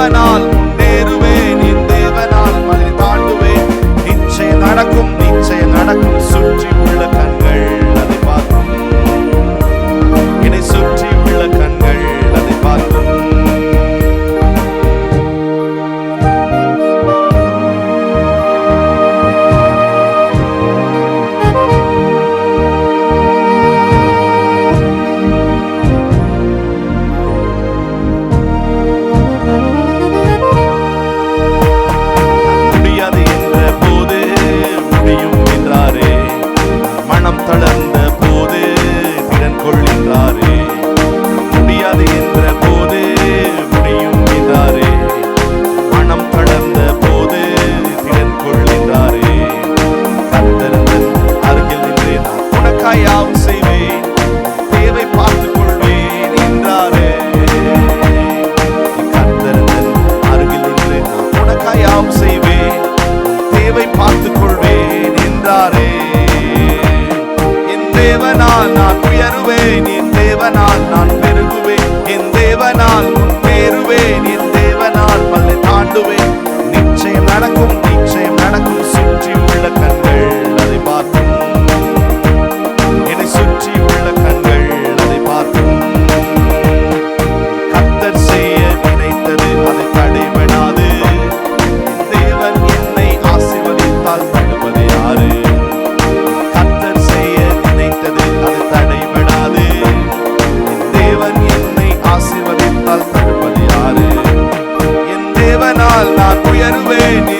தேவனால். ஆசிர்வதித்தால் தடுப்பது யாரு என் தேவனால் நான் உயருவேன்